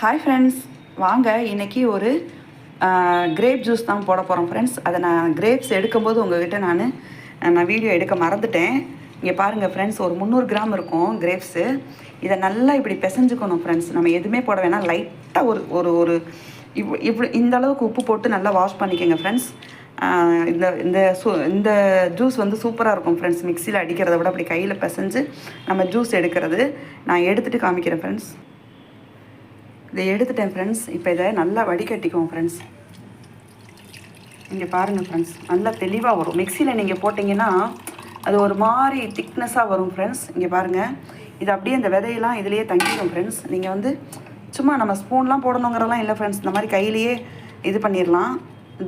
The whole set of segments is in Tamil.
ஹாய் ஃப்ரெண்ட்ஸ் வாங்க இன்றைக்கி ஒரு கிரேப் ஜூஸ் தான் போட போகிறோம் ஃப்ரெண்ட்ஸ் அதை நான் கிரேப்ஸ் எடுக்கும்போது உங்கள்கிட்ட நான் நான் வீடியோ எடுக்க மறந்துட்டேன். இங்கே பாருங்கள் ஃப்ரெண்ட்ஸ் ஒரு முந்நூறு கிராம் இருக்கும் கிரேப்ஸு இதை நல்லா இப்படி பிசைஞ்சுக்கணும் ஃப்ரெண்ட்ஸ் நம்ம எதுவுமே போட வேணாம். லைட்டாக ஒரு ஒரு ஒரு இவ் இப்படி இந்த அளவுக்கு உப்பு போட்டு நல்லா வாஷ் பண்ணிக்கோங்க ஃப்ரெண்ட்ஸ் இந்த இந்த சூ இந்த ஜூஸ் வந்து சூப்பராக இருக்கும் ஃப்ரெண்ட்ஸ் மிக்சியில் அடிக்கிறத விட அப்படி கையில் பிசைஞ்சு நம்ம ஜூஸ் எடுக்கிறது நான் எடுத்துகிட்டு காமிக்கிறேன் ஃப்ரெண்ட்ஸ் இதை எடுத்துட்டேன் ஃப்ரெண்ட்ஸ் இப்போ இதை நல்லா வடிகட்டிக்குவோம் ஃப்ரெண்ட்ஸ் இங்கே பாருங்கள் ஃப்ரெண்ட்ஸ் நல்லா தெளிவாக வரும். மிக்சியில் நீங்கள் போட்டிங்கன்னா அது ஒரு மாதிரி திக்னஸாக வரும் ஃப்ரெண்ட்ஸ் இங்கே பாருங்கள் இது அப்படியே இந்த விதையெல்லாம் இதுலேயே தங்கிடும் ஃப்ரெண்ட்ஸ் நீங்கள் வந்து சும்மா நம்ம ஸ்பூன்லாம் போடணுங்கிறதெல்லாம் இல்லை ஃப்ரெண்ட்ஸ் இந்த மாதிரி கையிலேயே இது பண்ணிடலாம்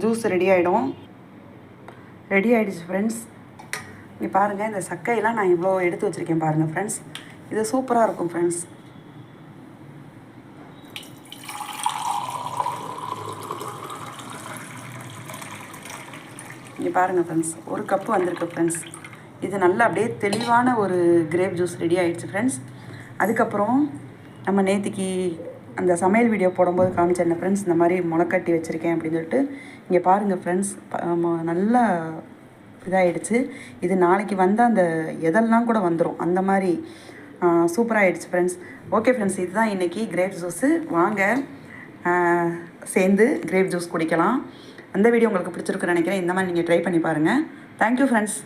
ஜூஸ் ரெடி ஆகிடும் ரெடி ஆகிடுச்சு ஃப்ரெண்ட்ஸ் இங்கே பாருங்கள் இந்த சக்கையெல்லாம் நான் இவ்வளோ எடுத்து வச்சுருக்கேன் பாருங்கள் ஃப்ரெண்ட்ஸ் இது சூப்பராக இருக்கும் ஃப்ரெண்ட்ஸ் இங்கே பாருங்கள் ஃப்ரெண்ட்ஸ் ஒரு கப்பு வந்திருக்கு ஃப்ரெண்ட்ஸ் இது நல்லா அப்படியே தெளிவான ஒரு கிரேப் ஜூஸ் ரெடி ஆகிடுச்சு ஃப்ரெண்ட்ஸ் அதுக்கப்புறம் நம்ம நேத்திக்கு அந்த சமையல் வீடியோ போடும்போது காமிச்சேன் ஃப்ரெண்ட்ஸ் இந்த மாதிரி முளைக்கட்டி வச்சுருக்கேன் அப்படின்னு சொல்லிட்டு இங்கே பாருங்கள் ஃப்ரெண்ட்ஸ் நல்லா இதாகிடுச்சு இது நாளைக்கு வந்தால் அந்த எதெல்லாம் கூட வந்துடும் அந்த மாதிரி சூப்பராக ஆகிடுச்சு ஃப்ரெண்ட்ஸ் ஓகே ஃப்ரெண்ட்ஸ் இதுதான் இன்றைக்கி கிரேப் ஜூஸு வாங்க சேர்ந்து கிரேப் ஜூஸ் குடிக்கலாம். அந்த வீடியோ உங்களுக்கு பிடிச்சிருக்குன்னு நினைக்கிறேன். இந்த மாதிரி நீங்கள் ட்ரை பண்ணி பாருங்கள் தேங்க்யூ ஃப்ரெண்ட்ஸ்